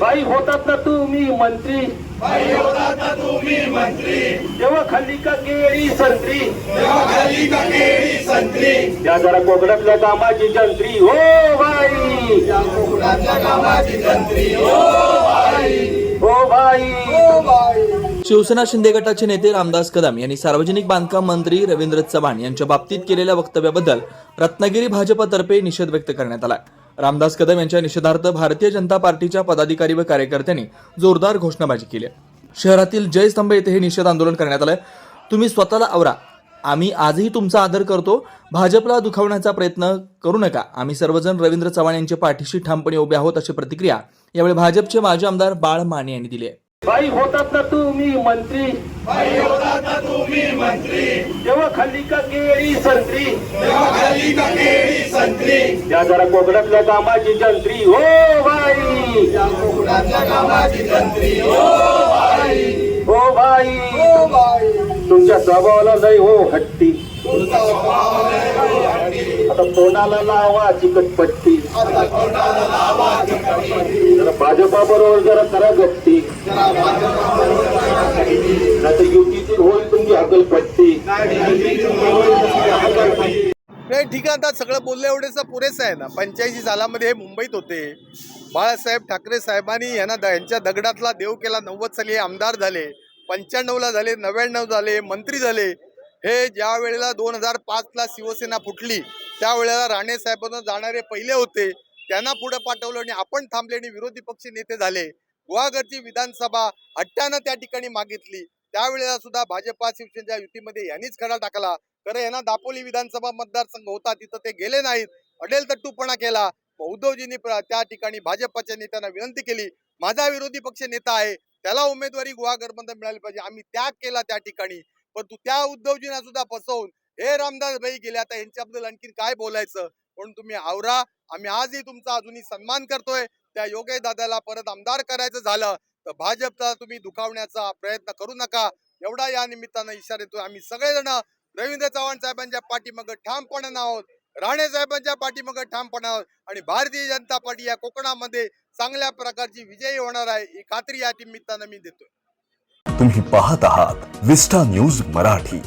बाई होतात ना तुम्ही मंत्री. बाई होतात ना तुम्ही मंत्री. तेव्हा खाल्ली का केळी संत्री. तेव्हा खाली का केळी संत्री. त्या जरा कोकणातल्या कामाची जंत्री. हो बाई. कोकणातल्या कामाची जंत्री. हो बाई. O by. शिवसेना शिंदे गटाचे नेते रामदास कदम यांनी सार्वजनिक बांधकाम मंत्री रवींद्र चव्हाण यांच्या बाबतीत केलेल्या वक्तव्याबद्दल रत्नागिरी भाजपतर्फे निषेध व्यक्त करण्यात आला. रामदास कदम यांच्या निषेधार्थ भारतीय जनता पार्टीच्या पदाधिकारी व कार्यकर्त्यांनी जोरदार घोषणाबाजी केली शहरातील जयस्तंभ येथे हे निषेध आंदोलन करण्यात आलं तुम्ही स्वतःला आवरा. आम्ही आजही तुमचा आदर करतो. भाजपला दुखावण्याचा प्रयत्न करू नका. आम्ही सर्वजण रवींद्र चव्हाण यांच्या पाठीशी ठामपणे उभे आहोत अशी प्रतिक्रिया यावेळी भाजपचे माजी आमदार बाळ माने यांनी दिली आहे. बाई होतात ना तुम्ही मंत्री. बाई होतात ना तुम्ही मंत्री. तेव्हा खाल्ली का केळी संत्री. तेव्हा खाली का केळी संत्री. त्या जरा कोकणातल्या कामाची जंत्री हो बाई. या कोकणातल्या कामाची जंत्री ओ बाई. हो बाई. O by. तुमच्या स्वभावाला लय हो हट्टी. हट्टी. आता तोंडाला लावा चिकटपट्टी. आता कोणाला लावा भाजपा बरोबर जरा करा गट्टी. नाही युतीची होईल तुमची हकलपट्टी. नाही नाही ठीक आहे आता सगळं बोललं एवढेच पुरेसं आहे ना. पंच्याऐंशी सालामध्ये हे मुंबईत होते. बाळासाहेब ठाकरे साहेबांनी यांना द- यांच्या दगडातला देव केला. नव्वद साली आमदार झाले. पंच्याण्णवला झाले नव्याण्णव झाले मंत्री झाले. हे ज्या वेळेला दोन हजार पाचला शिवसेना फुटली त्यावेळेला राणे साहेबांना जाणारे पहिले होते. त्यांना पुढे पाठवलं आणि आपण थांबले आणि विरोधी पक्ष नेते झाले. गुहागरची विधानसभा हट्ट्यानं त्या ठिकाणी मागितली. त्यावेळेला सुद्धा भाजपा शिवसेनेच्या युतीमध्ये यांनीच खडा टाकला. तर यांना दापोली विधानसभा मतदारसंघ होता तिथं ते गेले नाहीत. अडेल तट्टूपणा केला. उद्धवजींनी प्र- त्या ठिकाणी भाजपाच्या नेत्यांना विनंती केली. माझा विरोधी पक्ष नेता आहे. त्याला उमेदवारी गुहागरमध्ये मिळाली पाहिजे. आम्ही त्याग केला त्या ठिकाणी. परंतु त्या उद्धवजींना सुद्धा फसवून हे रामदास भाई गेले आता यांच्याबद्दल आणखी काय बोलायचं? म्हणून तुम्ही आवरा. आम्ही आजही तुमचा अजूनही सन्मान करतोय. त्या योगेश दादाला परत आमदार करायचं झालं तर भाजपचा तुम्ही दुखावण्याचा प्रयत्न करू नका. एवढा या निमित्तानं इशारा देतोय आम्ही सगळेजण रवींद्र चव्हाण साहेबांच्या पाठीमागं ठामपणे आहोत. राणे साहेबांच्या पाठीमागं ठामपणे आहोत. आणि भारतीय जनता पार्टी या कोकणामध्ये चांगल्या प्रकारची विजयी होणार आहे ही खात्री या निमित्तानं मी देतोय. तुम्ही पाहत आहात विस्टा न्यूज मराठी.